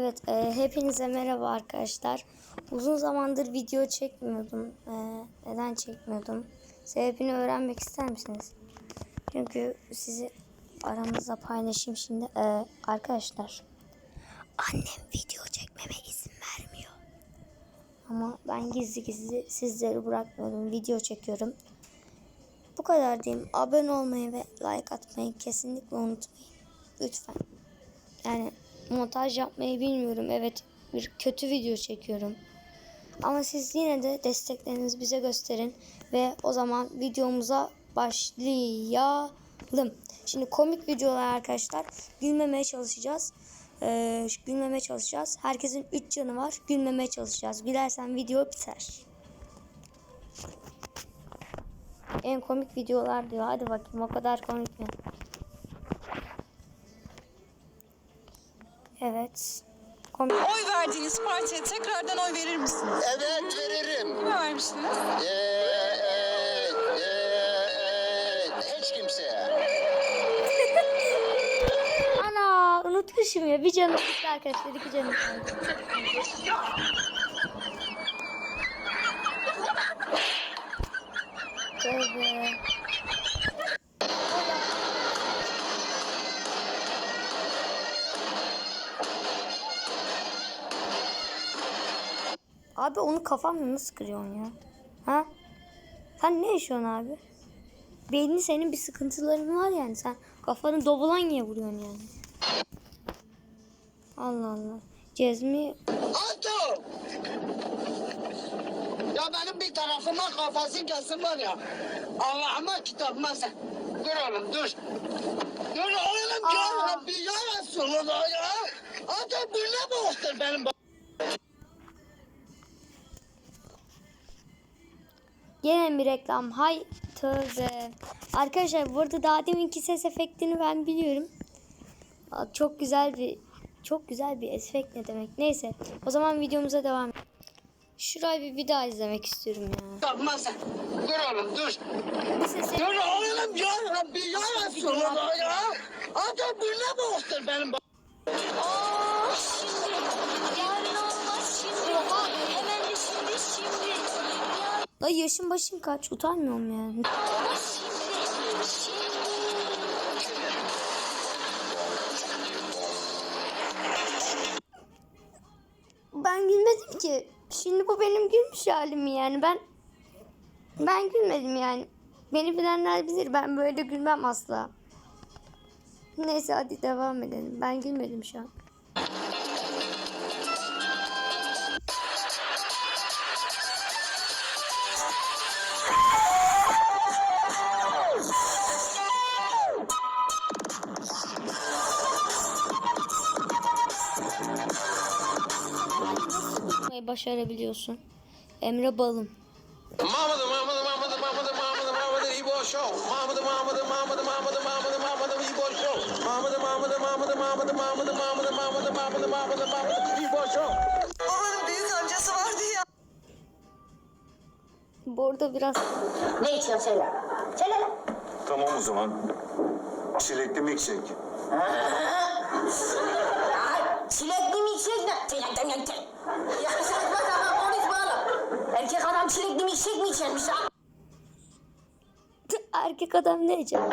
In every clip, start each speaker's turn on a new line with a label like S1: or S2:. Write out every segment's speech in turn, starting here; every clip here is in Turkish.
S1: Evet, e, hepinize merhaba arkadaşlar. Uzun zamandır video çekmiyordum. E, neden çekmiyordum? Sebebini öğrenmek ister misiniz? Çünkü sizi aramızda paylaşayım şimdi. E, arkadaşlar, annem video çekmeme izin vermiyor. Ama ben gizli gizli sizleri bırakmıyorum. Video çekiyorum. Bu kadar diyeyim. Abone olmayı ve like atmayı kesinlikle unutmayın. Lütfen. Yani montaj yapmayı bilmiyorum. Evet bir kötü video çekiyorum. Ama siz yine de desteklerinizi bize gösterin. Ve o zaman videomuza başlayalım. Şimdi komik videolar arkadaşlar. Gülmemeye çalışacağız. Ee, gülmemeye çalışacağız. Herkesin 3 canı var. Gülmemeye çalışacağız. Gülersen video biter. En komik videolar diyor. Hadi bakayım o kadar komik mi? Evet. Komik.
S2: Oy verdiğiniz partiye tekrardan oy verir misiniz?
S3: Evet veririm.
S2: Kime vermiştiniz?
S3: Ee, e, e, e, hiç kimseye.
S1: Ana unutmuşum ya. Bir canım gitti arkadaşlar. iki canım kaldı. Abi onu kafamla nasıl kırıyorsun ya? Ha? Sen ne yaşıyorsun abi? Belli senin bir sıkıntıların var yani. Sen kafanı dobulan niye vuruyorsun yani? Allah Allah. Cezmi
S3: Anto! Ya benim bir tarafıma kafası gelsin var ya. Allah'ıma kitabıma sen. Dur oğlum dur. Dur oğlum ya Rabbi ya Resulullah ya. Anto bu ne boğuştur benim
S1: Gene bir reklam. Hay tövbe. Arkadaşlar burada daha deminki ses efektini ben biliyorum. Çok güzel bir çok güzel bir efekt ne demek. Neyse. O zaman videomuza devam. Şurayı bir, bir daha izlemek istiyorum ya.
S3: kitabıma sen. Dur oğlum dur.
S1: Bu ses
S3: Dur oğlum ya Rabbi ya ya. Anto bu ne boğuştur benim
S4: yarın
S1: Ay yaşım başım kaç? Utanmıyorum yani. Ben gülmedim ki. Şimdi bu benim gülmüş halim yani. Ben ben gülmedim yani. Beni bilenler bilir. Ben böyle gülmem asla. Neyse hadi devam edelim. Ben gülmedim şu an. Başarabiliyorsun. Emre Balım.
S5: Mamadı mamadı mamadı mamadı mamadı mamadı İbo Show. Mamadı mamadı mamadı mamadı mamadı mamadı İbo Show. Mamadı mamadı mamadı mamadı mamadı mamadı mamadı mamadı mamadı mamadı İbo Show.
S2: Babanın büyük amcası vardı ya.
S1: Bu arada biraz
S6: Ne içiyorsun söyle. Söyle lan.
S7: Tamam o zaman. Çilekli milkshake.
S6: Çilekli milkshake ne? Çilekli milkshake. Ya sapan konuşma oğlum. Erkek adam çilekli milkshake mi içermiş ha?
S1: erkek adam ne diyeceğim?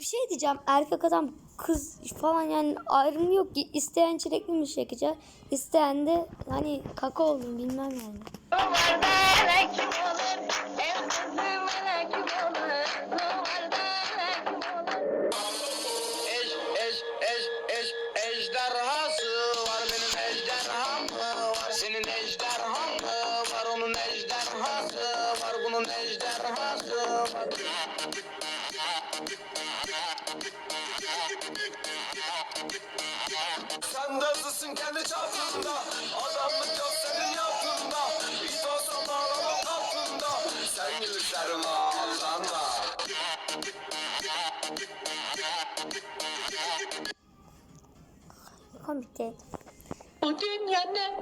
S1: Bir şey diyeceğim. Erkek adam kız falan yani ayrım yok ki. İsteyen çilekli mi çekecek? İsteyen de hani kaka olur bilmem yani. Komik değil.
S4: bu dünya ne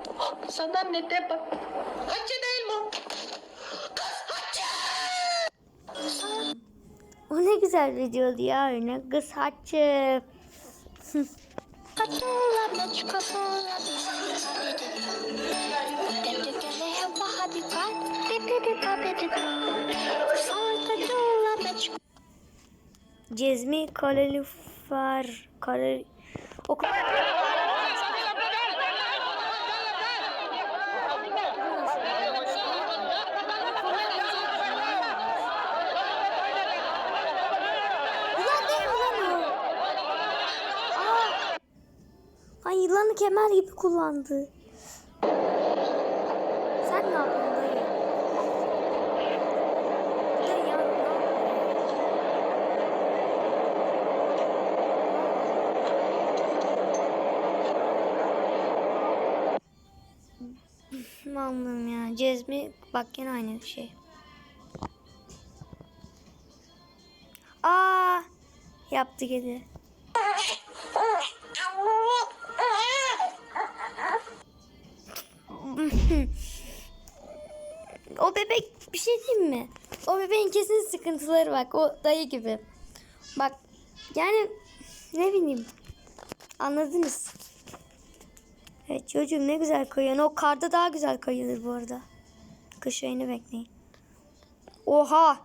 S4: sana ne de bak Hacı değil mi?
S1: O ne güzel videoydu ya öyle. Kız haçı. Cezmi kalorifer kalori o Yılan değil mi lan o? Aa! Ay yılanı kemer gibi kullandı. Sen ne yapıyorsun dayı? Allah'ım ya. Cezmi bak yine aynı şey. Aa yaptı gene. O bebek bir şey diyeyim mi? O bebeğin kesin sıkıntıları bak. O dayı gibi. Bak yani ne bileyim. Anladınız. Evet çocuğum ne güzel kayıyor. O karda daha güzel kayılır bu arada. Kış ayını bekleyin. Oha.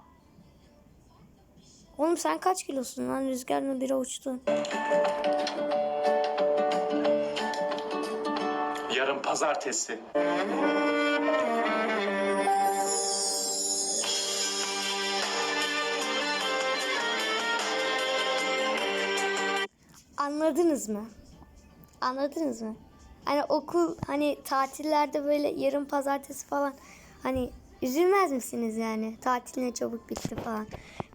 S1: Oğlum sen kaç kilosun lan? Rüzgarla bire uçtun.
S8: Yarın pazartesi.
S1: Anladınız mı? Anladınız mı? Hani okul hani tatillerde böyle yarın pazartesi falan hani üzülmez misiniz yani? Tatil ne çabuk bitti falan.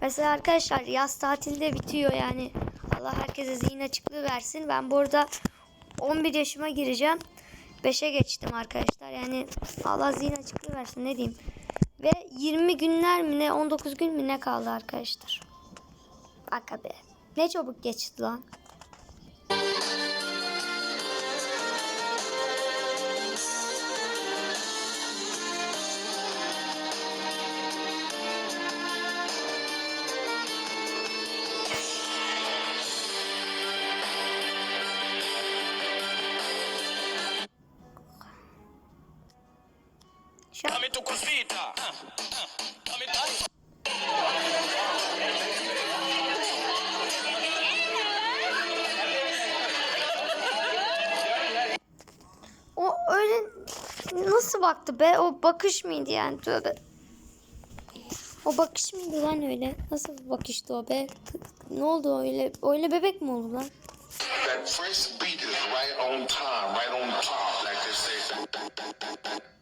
S1: Mesela arkadaşlar yaz tatilde bitiyor yani. Allah herkese zihin açıklığı versin. Ben burada 11 yaşıma gireceğim. 5'e geçtim arkadaşlar. Yani Allah zihin açıklığı versin ne diyeyim. Ve 20 günler mi ne 19 gün mü ne kaldı arkadaşlar. Bak be. Ne çabuk geçti lan. Şu an- O öyle nasıl baktı be? O bakış mıydı yani? Tövbe. O bakış mıydı lan öyle? Nasıl bir bakıştı o be? Ne oldu öyle? Öyle bebek mi oldu lan?
S9: That first beat is right on time, right on top, like they say.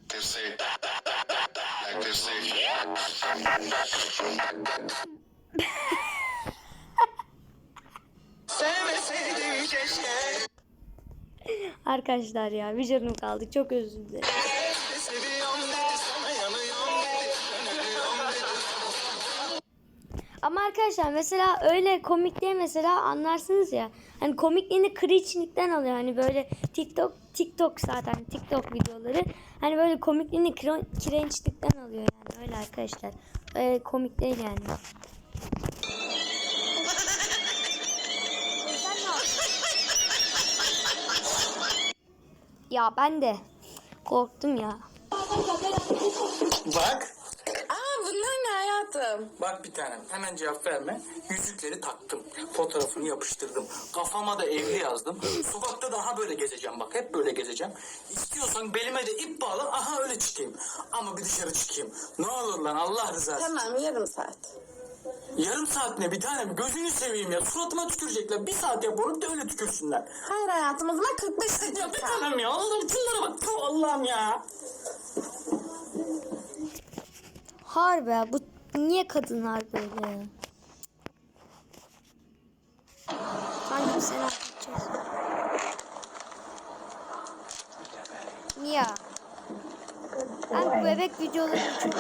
S1: Arkadaşlar ya bir canım kaldı. Çok özür dilerim. Ama arkadaşlar mesela öyle komik diye mesela anlarsınız ya. Hani komikliğini cringe'likten alıyor. Hani böyle TikTok TikTok zaten TikTok videoları. Hani böyle komikliğini cringe'likten alıyor yani öyle arkadaşlar. Öyle komik değil yani. Ya ben de korktum ya.
S10: Bak.
S2: Hayatım?
S10: Bak bir tanem hemen cevap verme. Yüzükleri taktım. Fotoğrafını yapıştırdım. Kafama da evli yazdım. Sokakta daha böyle gezeceğim bak. Hep böyle gezeceğim. İstiyorsan belime de ip bağla. Aha öyle çıkayım. Ama bir dışarı çıkayım. Ne olur lan Allah rızası.
S2: Tamam yarım saat.
S10: Yarım saat ne bir tanem gözünü seveyim ya. Suratıma tükürecekler. Bir saat yapalım da öyle tükürsünler.
S2: Hayır hayatım o zaman 45 dakika.
S10: Ya bir tanem ya. Allah'ım şunlara bak. Allah'ım ya.
S1: Harbi bu niye kadınlar böyle? Sanki sen anlatacağız. Ya. Ben bu bebek videoları çok.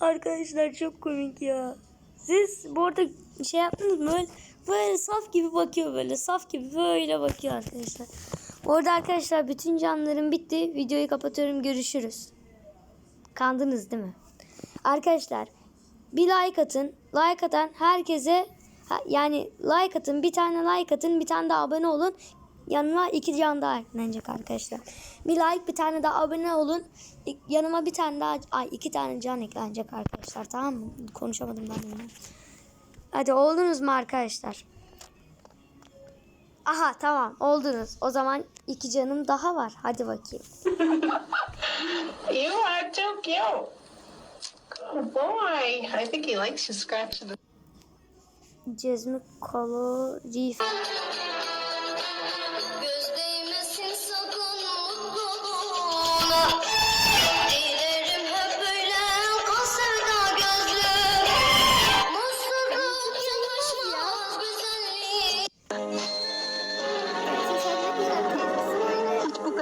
S1: Arkadaşlar çok komik ya. Siz bu arada şey yaptınız mı? Böyle, böyle saf gibi bakıyor böyle. Saf gibi böyle bakıyor arkadaşlar. Bu arada arkadaşlar bütün canlarım bitti. Videoyu kapatıyorum. Görüşürüz. Kandınız değil mi? Arkadaşlar bir like atın. Like atan herkese yani like atın. Bir tane like atın. Bir tane de abone olun. Yanıma iki can daha eklenecek arkadaşlar. Bir like bir tane daha abone olun. Yanıma bir tane daha ay iki tane can eklenecek arkadaşlar. Tamam mı? Konuşamadım ben yine. Hadi oldunuz mu arkadaşlar? Aha tamam oldunuz. O zaman iki canım daha var. Hadi bakayım.
S4: You are too cute. Good boy. I think he likes you scratching
S1: Cezmi Kolo Reef.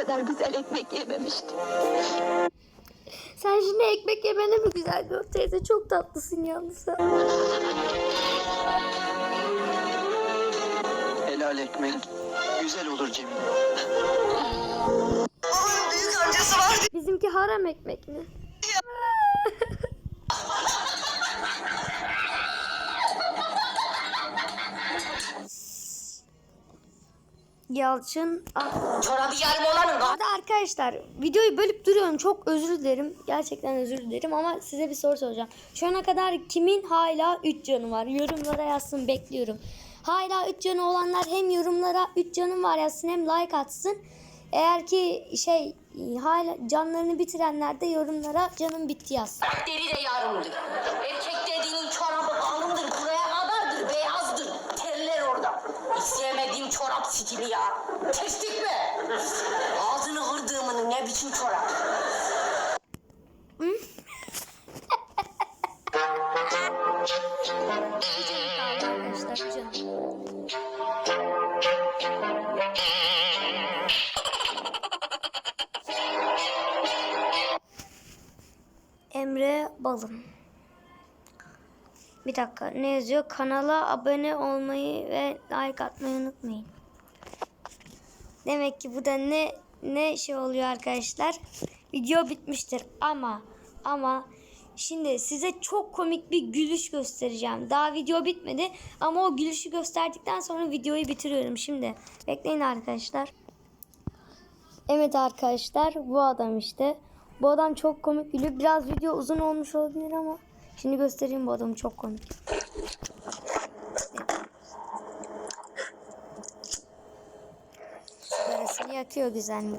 S6: Kadar güzel ekmek yememiştim.
S1: Sen şimdi ekmek yemene mi güzel gör teyze? Çok tatlısın yalnız.
S3: Helal ekmek. Güzel olur Cemil.
S1: Bizimki haram ekmek mi? Yalçın ah.
S6: Çorabı yarım olanın
S1: Arada arkadaşlar videoyu bölüp duruyorum. Çok özür dilerim. Gerçekten özür dilerim ama size bir soru soracağım. Şu ana kadar kimin hala 3 canı var? Yorumlara yazsın bekliyorum. Hala 3 canı olanlar hem yorumlara 3 canım var yazsın hem like atsın. Eğer ki şey hala canlarını bitirenler de yorumlara canım bitti yazsın.
S6: Deri de yarımdır. Erkek çorap stili ya. Kestik mi? Ağzını kırdığımın ne biçim çorap?
S1: Emre Balın. Bir dakika ne yazıyor? Kanala abone olmayı ve like atmayı unutmayın. Demek ki bu da ne ne şey oluyor arkadaşlar. Video bitmiştir ama ama şimdi size çok komik bir gülüş göstereceğim. Daha video bitmedi ama o gülüşü gösterdikten sonra videoyu bitiriyorum şimdi. Bekleyin arkadaşlar. Evet arkadaşlar bu adam işte. Bu adam çok komik gülüyor. Biraz video uzun olmuş olabilir ama şimdi göstereyim bu adamı çok komik. Sigarasını yakıyor güzel mi?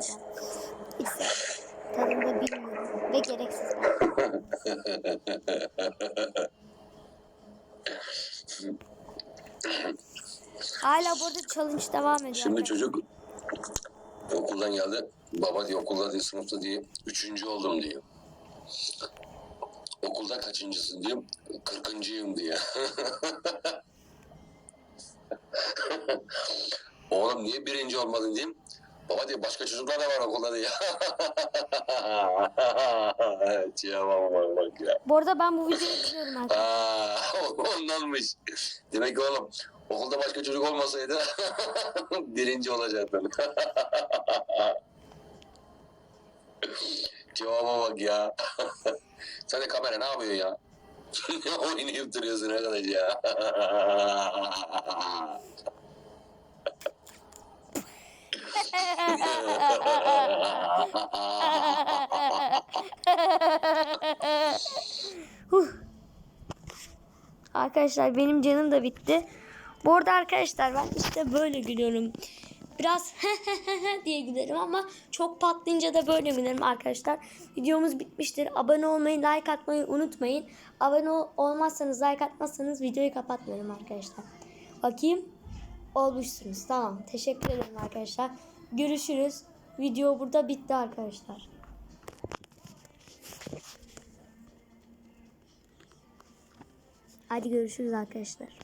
S1: Neyse. Tadını da bilmiyorum. Ve gereksiz. Hala burada challenge devam ediyor.
S5: Şimdi çocuk okuldan geldi. Baba diyor okulda diye sınıfta diye üçüncü oldum diyor. Okulda kaçıncısın diyor. Kırkıncıyım diyor. Oğlum niye birinci olmadın diyeyim. Baba diyor başka çocuklar da var okulda diyor. Cevaba bak bak ya.
S1: Bu arada ben bu videoyu izliyorum arkadaşlar.
S5: Ondanmış. Demek ki oğlum okulda başka çocuk olmasaydı birinci olacaktın. Cevaba bak ya. Sen de kamera ne yapıyorsun ya? oynayıp duruyorsun arkadaş ya?
S1: Huh. Arkadaşlar benim canım da bitti. Bu arada arkadaşlar ben işte böyle gülüyorum. Biraz diye gülerim ama çok patlayınca da böyle gülerim arkadaşlar. Videomuz bitmiştir. Abone olmayı, like atmayı unutmayın. Abone ol- olmazsanız, like atmazsanız videoyu kapatmıyorum arkadaşlar. Bakayım. Olmuşsunuz. Tamam. Teşekkür ederim arkadaşlar. Görüşürüz. Video burada bitti arkadaşlar. Hadi görüşürüz arkadaşlar.